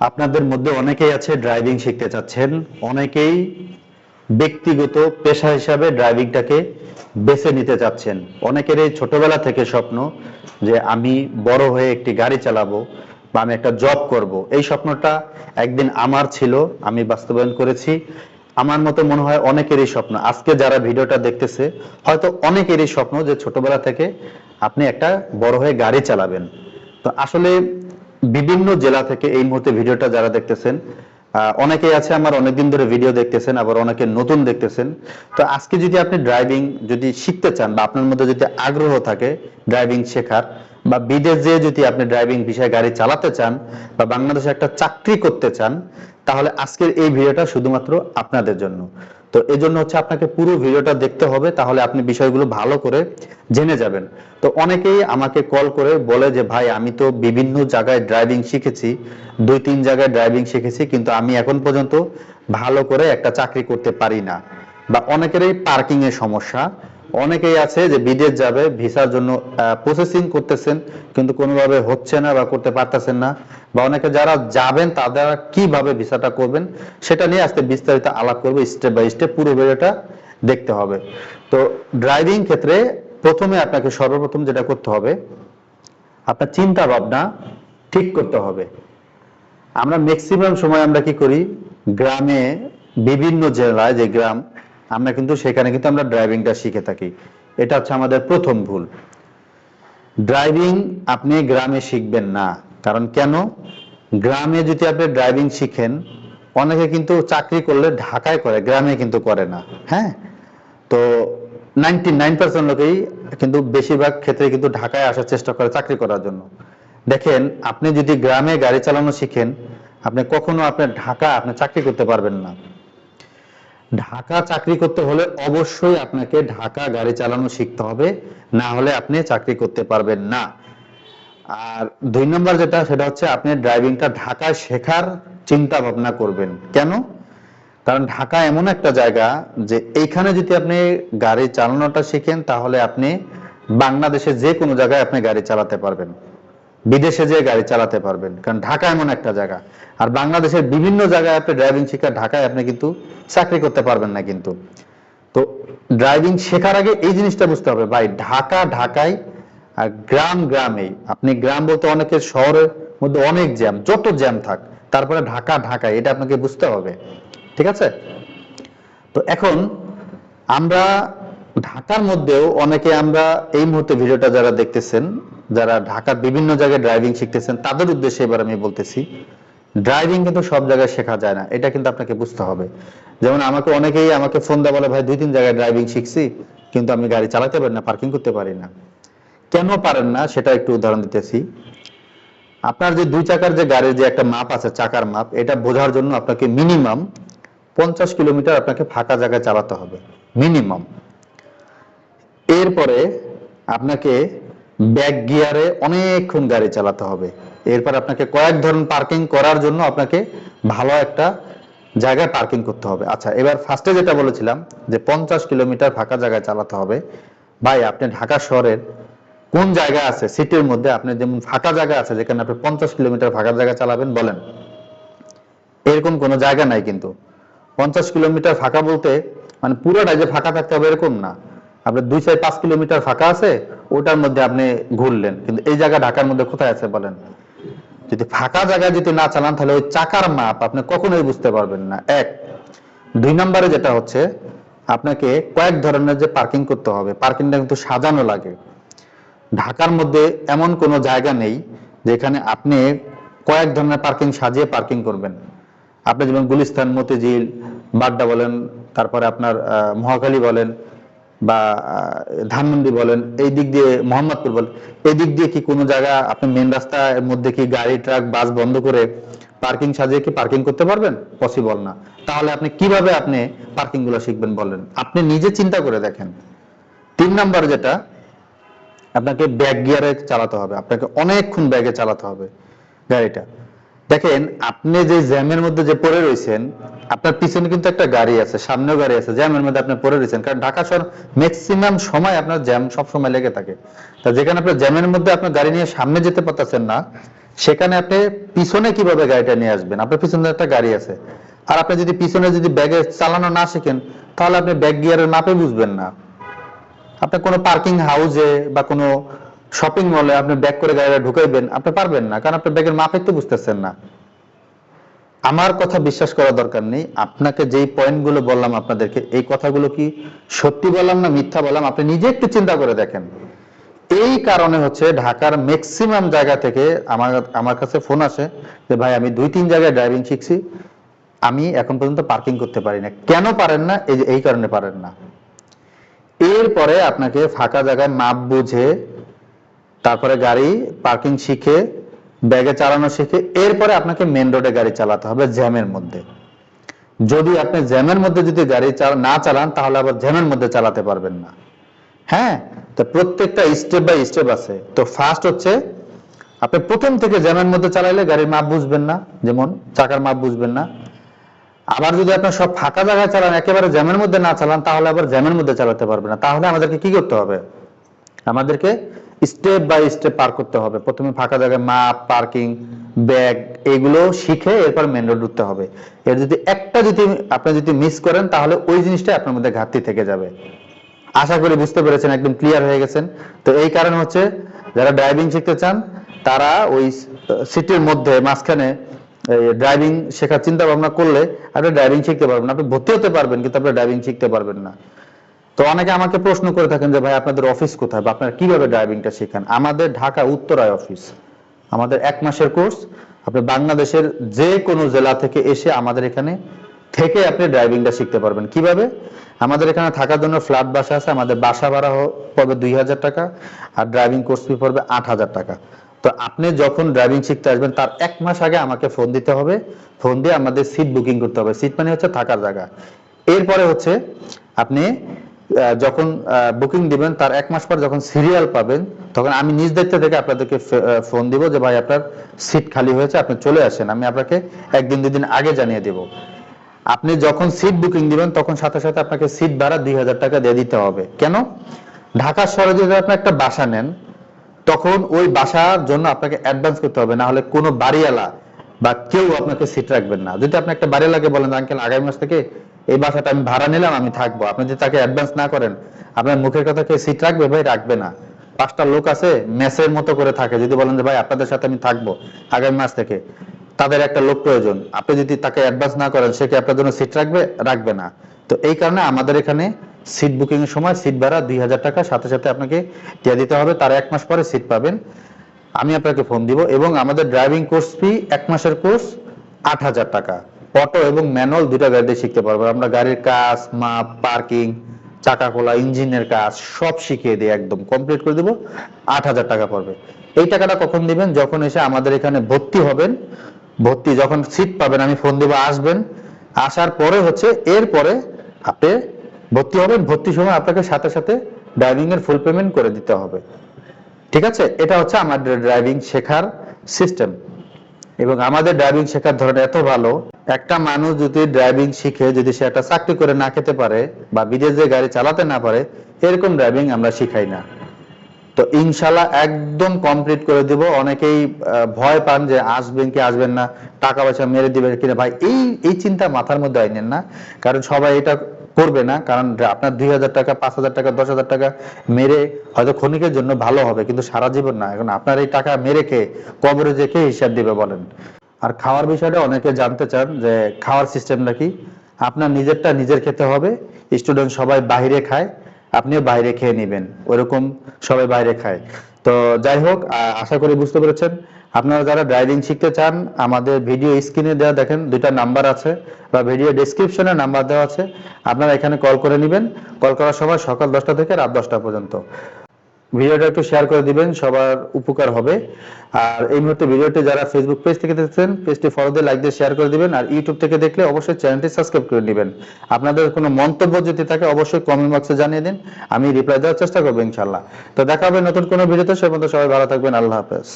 আপনাদের মধ্যে অনেকেই আছে ড্রাইভিং শিখতে চাচ্ছেন, অনেকেই ব্যক্তিগত পেশা হিসাবে ড্রাইভিংটাকে বেছে নিতে চাচ্ছেন। অনেকেরই ছোটবেলা থেকে স্বপ্ন যে আমি বড় হয়ে একটি গাড়ি চালাবো বা আমি একটা জব করব। এই স্বপ্নটা একদিন আমার ছিল, আমি বাস্তবায়ন করেছি। আমার মতো মনে হয় অনেকেরই স্বপ্ন। আজকে যারা ভিডিওটা দেখতেছে, হয়তো অনেকেরই স্বপ্ন যে ছোটবেলা থেকে আপনি একটা বড় হয়ে গাড়ি চালাবেন। তো আসলে বিভিন্ন জেলা থেকে এই মুহূর্তে ভিডিওটা যারা দেখতেছেন অনেকে আছে আমার, অনেকদিন ধরে ভিডিও দেখতেছেন, আবার অনেকে নতুন দেখতেছেন। তো আজকে যদি আপনি ড্রাইভিং যদি শিখতে চান বা আপনার মধ্যে যদি আগ্রহ থাকে ড্রাইভিং শেখার, বা বিদেশ যেয়ে যদি আপনি ড্রাইভিং বিষয়ে গাড়ি চালাতে চান, বা বাংলাদেশে একটা চাকরি করতে চান তাহলে আজকের এই ভিডিওটা শুধুমাত্র আপনাদের জন্য। তো এই জন্য হচ্ছে আপনাকে পুরো ভিডিওটা দেখতে হবে, তাহলে আপনি বিষয়গুলো ভালো করে জেনে যাবেন। তো অনেকেই আমাকে কল করে বলে যে, ভাই, আমি তো বিভিন্ন জায়গায় ড্রাইভিং শিখেছি, দুই তিন জায়গায় ড্রাইভিং শিখেছি, কিন্তু আমি এখন পর্যন্ত ভালো করে একটা চাকরি করতে পারি না। বা অনেকেরই পার্কিং এর সমস্যা অনেকেই আছে যে বিদেশ যাবে, ভিসার জন্য প্রসেসিং করতেছেন, কিন্তু কোনোভাবে হচ্ছে না বা করতে পারতেছেন না। বা অনেকে যারা যাবেন তারা কীভাবে ভিসাটা করবেন, সেটা নিয়ে আজকে বিস্তারিত আলাপ করব স্টেপ বাই স্টেপ পুরো ভিডিওটা দেখতে হবে। তো ড্রাইভিং ক্ষেত্রে প্রথমে আপনাকে সর্বপ্রথম যেটা করতে হবে, আপনার চিন্তা ভাবনা ঠিক করতে হবে। আমরা ম্যাক্সিমাম সময় আমরা কি করি, গ্রামে বিভিন্ন জেলায় যে গ্রাম আমরা কিন্তু সেখানে কিন্তু আমরা ড্রাইভিংটা শিখে থাকি। এটা হচ্ছে আমাদের প্রথম ভুল। ড্রাইভিং আপনি গ্রামে শিখবেন না। কারণ কেন? গ্রামে যদি আপনি ড্রাইভিং শিখেন, অনেকে কিন্তু চাকরি করলে ঢাকায় করে, গ্রামে কিন্তু করে না। হ্যাঁ? তো নাইনটি নাইন পার্সেন্ট লোকেই কিন্তু বেশিরভাগ ক্ষেত্রে কিন্তু ঢাকায় আসার চেষ্টা করে চাকরি করার জন্য। দেখেন, আপনি যদি গ্রামে গাড়ি চালানো শিখেন, আপনি কখনো আপনার ঢাকা আপনি চাকরি করতে পারবেন না। ঢাকা চাকরি করতে হলে অবশ্যই আপনাকে ঢাকা গাড়ি চালানো শিখতে হবে, না হলে আপনি চাকরি করতে পারবেন না। আর দুই নম্বর যেটা, সেটা হচ্ছে আপনি ড্রাইভিংটা ঢাকায় শেখার চিন্তা ভাবনা করবেন। কেন? কারণ ঢাকা এমন একটা জায়গা যে এইখানে যদি আপনি গাড়ি চালানোটা শিখেন, তাহলে আপনি বাংলাদেশে যে কোনো জায়গায় আপনি গাড়ি চালাতে পারবেন। বিদেশে যে গাড়ি চালাতে পারবেন। কারণ ঢাকা এমন একটা জায়গা। আর বাংলাদেশের বিভিন্ন জায়গায় আপনি ড্রাইভিং শেখা ঢাকায় আপনি কিন্তু চাকরি করতে পারবেন না কিন্তু। তো ড্রাইভিং শেখার আগে এই জিনিসটা বুঝতে হবে। ভাই, ঢাকা ঢাকায় আর গ্রাম গ্রামে আপনি গ্রাম বলতে অনেকের শহরের মধ্যে অনেক জ্যাম, যত জ্যাম থাক, তারপরে ঢাকা ঢাকায় এটা আপনাকে বুঝতে হবে। ঠিক আছে? তো এখন আমরা ঢাকার মধ্যেও অনেকে আমরা এই মুহূর্তে ভিডিওটা যারা দেখতেছেন, যারা ঢাকার বিভিন্ন জায়গায় ড্রাইভিং শিখতেছেন, তাদের উদ্দেশ্যে এবার আমি বলতেছি ড্রাইভিং কিন্তু সব জায়গায় শেখা যায় না। এটা কিন্তু আপনাকে বুঝতে হবে। যেমন আমাকে অনেকেই আমাকে ফোন দেয় বলে, ভাই, দুই তিন জায়গায় ড্রাইভিং শিখছি, কিন্তু আমি গাড়ি চালাতে পারি না পার্কিং করতে পারি না। কেন পারেন না? সেটা একটু উদাহরণ দিতেছি। আপনার যে দুই চাকার যে গাড়ির যে একটা মাপ আছে, চাকার মাপ, এটা বোঝার জন্য আপনাকে মিনিমাম পঞ্চাশ কিলোমিটার আপনাকে ফাঁকা জায়গায় চালাতে হবে। মিনিমাম এরপরে আপনাকে ব্যাক গিয়ারে অনেকক্ষণ গাড়ি চালাতে হবে। এরপর আপনাকে কয়েক ধরন পার্কিং করার জন্য আপনাকে ভালো একটা জায়গায় পার্কিং করতে হবে। আচ্ছা এবার ফার্স্টে যেটা বলেছিলাম যে পঞ্চাশ কিলোমিটার ফাঁকা জায়গায় চালাতে হবে। ভাই, আপনি ঢাকা শহরের কোন জায়গা আছে? সিটির মধ্যে আপনি যেমন ফাঁকা জায়গা আছে, যেখানে আপনি পঞ্চাশ কিলোমিটার ফাঁকা জায়গা চালাবেন, বলেন। এরকম কোনো জায়গা নাই কিন্তু। পঞ্চাশ কিলোমিটার ফাঁকা বলতে মানে পুরোটা যে ফাঁকা থাকতে হবে এরকম না। আপনার দুই চার পাঁচ কিলোমিটার ফাঁকা আছে ওটার মধ্যে আপনি ঘুরলেন। কিন্তু এই জায়গা ঢাকার মধ্যে কোথায় আছে বলেন? যদি ফাঁকা জায়গায় যদি না চালান তাহলে ওই চাকার মাপ আপনি কখনোই বুঝতে পারবেন না। এক দুই নম্বরে যেটা হচ্ছে আপনাকে কয়েক ধরনের যে পার্কিং করতে হবে পার্কিংটা কিন্তু সাজানো লাগে। ঢাকার মধ্যে এমন কোনো জায়গা নেই যেখানে আপনি কয়েক ধরনের পার্কিং সাজিয়ে পার্কিং করবেন। আপনি যেমন গুলিস্তান মতিঝিল বাড্ডা বলেন তারপরে আপনার আহ, মহাখালী বলেন বা ধানমন্ডি বলেন, এই দিক দিয়ে মোহাম্মদপুর বলেন, এই দিক দিয়ে কি কোনো জায়গা আপনি মেন রাস্তার মধ্যে কি গাড়ি, ট্রাক, বাস বন্ধ করে পার্কিং সাজিয়ে কি পার্কিং করতে পারবেন? পসিবল না। তাহলে আপনি কীভাবে আপনি পার্কিংগুলো শিখবেন বলেন? আপনি নিজে চিন্তা করে দেখেন। তিন নাম্বার যেটা, আপনাকে ব্যাক গিয়ারে চালাতে হবে। আপনাকে অনেকক্ষণ ব্যাগে চালাতে হবে গাড়িটা। দেখেন, আপনি যে জ্যামের মধ্যে যে পড়ে রয়েছেন, আপনার পিছনে কিন্তু একটা গাড়ি আছে, সামনেও গাড়ি আছে, জ্যামের মধ্যে আপনি পড়ে রয়েছেন। কারণ ঢাকা শহর ম্যাক্সিমাম সময় আপনার জ্যাম সব সময় লেগে থাকে। তা যেখানে আপনার জ্যামের মধ্যে আপনার গাড়ি নিয়ে সামনে যেতে পারতেছেন না, সেখানে আপনি পিছনে কীভাবে গাড়িটা নিয়ে আসবেন? আপনার পিছনে একটা গাড়ি আছে। আর আপনি যদি পিছনে যদি ব্যাগে চালানো না শিখেন, তাহলে আপনি ব্যাগ গিয়ারের মাপে বুঝবেন না। আপনি কোনো পার্কিং হাউসে বা কোনো শপিং মলে আপনি ব্যাগ করে গাড়িটা ঢুকাইবেন, আপনি পারবেন না, কারণ আপনি ব্যাগের মাপে তো বুঝতেছেন না। আমার কথা বিশ্বাস করা দরকার নেই, আপনাকে যেই পয়েন্টগুলো বললাম আপনাদেরকে, এই কথাগুলো কি সত্যি বললাম না মিথ্যা বললাম? আপনি নিজে একটু চিন্তা করে দেখেন। এই কারণে হচ্ছে ঢাকার ম্যাক্সিমাম জায়গা থেকে আমার আমার কাছে ফোন আসে যে, ভাই, আমি দুই, তিন জায়গায় ড্রাইভিং শিখছি। আমি এখন পর্যন্ত পার্কিং করতে পারি না। কেন পারেন না? এই এই কারণে পারেন না। এরপরে আপনাকে ফাঁকা জায়গায় মাপ বুঝে তারপরে গাড়ি পার্কিং শিখে, ব্যাগে চালানো শিখে, এরপরে আপনাকে মেন রোডে গাড়ি চালাতে হবে জ্যামের মধ্যে। যদি আপনি জ্যামের মধ্যে যদি গাড়ি না চালান, তাহলে আবার জ্যামের মধ্যে চালাতে পারবেন না। হ্যাঁ? তো প্রত্যেকটা স্টেপ বাই স্টেপ আছে। তো ফার্স্ট হচ্ছে, আপনি প্রথম থেকে জ্যামের মধ্যে চালাইলে গাড়ির মাপ বুঝবেন না। যেমন চাকার মাপ বুঝবেন না। আবার যদি আপনার সব ফাঁকা জায়গায় চালান, একেবারে জ্যামের মধ্যে না চালান, তাহলে আবার জ্যামের মধ্যে চালাতে পারবেন না। তাহলে আমাদেরকে কি করতে হবে? আমাদেরকে স্টেপ বাই স্টেপ পার করতে হবে। প্রথমে ফাঁকা জায়গায় মাপ, পার্কিং, ব্যাগ এগুলো শিখে এরপর মেন রোড ঢুকতে হবে। এর যদি একটা যদি আপনি যদি মিস করেন, তাহলে ওই জিনিসটাই আপনার মধ্যে ঘাটতি থেকে যাবে। আশা করি বুঝতে পেরেছেন, একদম ক্লিয়ার হয়ে গেছেন। তো এই কারণ হচ্ছে, যারা ড্রাইভিং শিখতে চান, তারা ওই সিটির মধ্যে, মাঝখানে ড্রাইভিং শেখার চিন্তা ভাবনা করলে আপনি ড্রাইভিং শিখতে পারবেন আপনি ভর্তি হতে পারবেন, কিন্তু আপনি ড্রাইভিং শিখতে পারবেন না। তো অনেকে আমাকে প্রশ্ন করে থাকেন যে, ভাই, আপনাদের অফিস কোথায় বা আপনারা কীভাবে ড্রাইভিংটা শেখান? আমাদের ঢাকা উত্তরায় অফিস আমাদের এক মাসের কোর্স আপনি বাংলাদেশের যে কোনো জেলা থেকে এসে আমাদের এখানে থেকে আপনি ড্রাইভিংটা শিখতে পারবেন। কীভাবে? আমাদের এখানে থাকার জন্য ফ্ল্যাট বাসা আছে, আমাদের বাসা ভাড়া পড়বে দুই হাজার টাকা আর ড্রাইভিং কোর্স ফি পড়বে আট হাজার টাকা। তো আপনি যখন ড্রাইভিং শিখতে আসবেন, তার এক মাস আগে আমাকে ফোন দিতে হবে। ফোন দিয়ে আমাদের সিট বুকিং করতে হবে। সিট মানে হচ্ছে থাকার জায়গা। এরপরে হচ্ছে আপনি যখন বুকিং দিবেন, তার এক মাস পর যখন সিরিয়াল পাবেন, তখন আমি নিজ দায়িত্ব থেকে আপনাদেরকে ফোন দিব যে, ভাই, আপনার সিট খালি হয়েছে, আপনি চলে আসেন। আমি আপনাকে একদিন, দুদিন আগে জানিয়ে দেব। আপনি যখন সিট বুকিং দিবেন, তখন সাথে সাথে আপনাকে সিট ভাড়া দুই হাজার টাকা দিয়ে দিতে হবে। কেন? ঢাকা শহরে যদি আপনি একটা বাসা নেন, তখন ওই বাসার জন্য আপনাকে অ্যাডভান্স করতে হবে। না হলে কোনো বাড়িওয়ালা বা কেউ আপনাকে সিট রাখবেন না। যদি আপনি একটা বাড়িওয়ালাকে বলেন আঙ্কেল, আগামী মাস থেকে এই বাসাটা আমি ভাড়া নিলাম, আমি থাকব। আপনি যদি তাকে অ্যাডভান্স না করেন, আপনার মুখের কথা কে সিট রাখবে? ভাই, রাখবে না। পাঁচটা লোক আছে, মেসের মতো করে থাকে। যদি বলেন যে, ভাই, আপনাদের সাথে আমি থাকব আগামী মাস থেকে। তাদের একটা লোক প্রয়োজন। আপনি যদি তাকে অ্যাডভান্স না করেন, সে কি আপনার জন্য সিট রাখবে? রাখবে না। তো এই কারণে আমাদের এখানে সিট বুকিং এর সময় সিট ভাড়া দুই হাজার টাকা। সাথে সাথে আপনাকে দিয়ে দিতে হবে। তার এক মাস পরে সিট পাবেন। আমি আপনাকে ফোন দিব এবং আমাদের ড্রাইভিং কোর্স ফি এক মাসের কোর্স আট হাজার টাকা। অটো এবং ম্যানুয়াল দুটা গাড়িতে শিখতে পারব। আমরা গাড়ির কাজ, মাপ পার্কিং চাকা খোলা ইঞ্জিনের কাজ সব শিখিয়ে দিই একদম কমপ্লিট করে দিব। আট হাজার টাকা পড়বে। এই টাকাটা কখন দিবেন? যখন এসে আমাদের এখানে ভর্তি হবেন, ভর্তি যখন সিট পাবেন, আমি ফোন দিব, আসবেন। আসার পরে হচ্ছে এরপরে আপনি ভর্তি হবেন। ভর্তির সময় আপনাকে সাথে সাথে ড্রাইভিং এর ফুল পেমেন্ট করে দিতে হবে। ঠিক আছে? এটা হচ্ছে আমাদের ড্রাইভিং শেখার সিস্টেম এবং আমাদের ড্রাইভিং শেখার ধরন এত ভালো। একটা মানুষ যদি ড্রাইভিং শিখে, যদি সে একটা চাকরি করে না খেতে পারে বা বিদেশে গাড়ি চালাতে না পারে, এরকম ড্রাইভিং আমরা শিখাই না। তো ইনশাল্লাহ একদম কমপ্লিট করে দিব। অনেকেই ভয় পান যে আসবেন কি আসবেন না, টাকা পয়সা মেরে দিবেন কিনা। ভাই, এই এই চিন্তা মাথার মধ্যে আইনেন না। কারণ সবাই এটা করবে না। কারণ আপনার দুই হাজার টাকা, পাঁচ হাজার টাকা, দশ হাজার টাকা মেরে হয়তো ক্ষণিকের জন্য ভালো হবে, কিন্তু সারা জীবন না। এখন আপনার এই টাকা মেরে খেয়ে কবরে যে কে হিসাব দিবে বলেন? আর খাওয়ার বিষয়টা অনেকে জানতে চান যে খাওয়ার সিস্টেমটা কি। আপনার নিজেরটা নিজের খেতে হবে, স্টুডেন্ট সবাই বাইরে খায়, আপনিও বাইরে খেয়ে নেবেন ওইরকম সবাই বাইরে খায়। তো যাই হোক আশা করি বুঝতে পেরেছেন। আপনারা যারা ড্রাইভিং শিখতে চান, আমাদের ভিডিও স্ক্রিনে দেওয়া দেখেন, দুইটা নাম্বার আছে বা ভিডিও ডেসক্রিপশনে নাম্বার দেওয়া আছে। আপনারা এখানে কল করে নেবেন। কল করার সময় সকাল দশটা থেকে রাত দশটা পর্যন্ত। ভিডিওটা একটু শেয়ার করে দিবেন, সবার উপকার হবে। আর এই মুহূর্তে ভিডিওটি যারা ফেসবুক পেজ থেকে দেখছেন পেজটি ফলো দিয়ে লাইক দিয়ে শেয়ার করে দিবেন, আর ইউটিউব থেকে দেখলে অবশ্যই চ্যানেলটি সাবস্ক্রাইব করে নেবেন। আপনাদের কোনো মন্তব্য যদি থাকে, অবশ্যই কমেন্ট বক্সে জানিয়ে দিন, আমি রিপ্লাই দেওয়ার চেষ্টা করব ইনশাল্লাহ তো দেখা হবে নতুন কোনো ভিডিওতে, সে পর্যন্ত সবাই ভালো থাকবেন, আল্লাহ হাফেজ।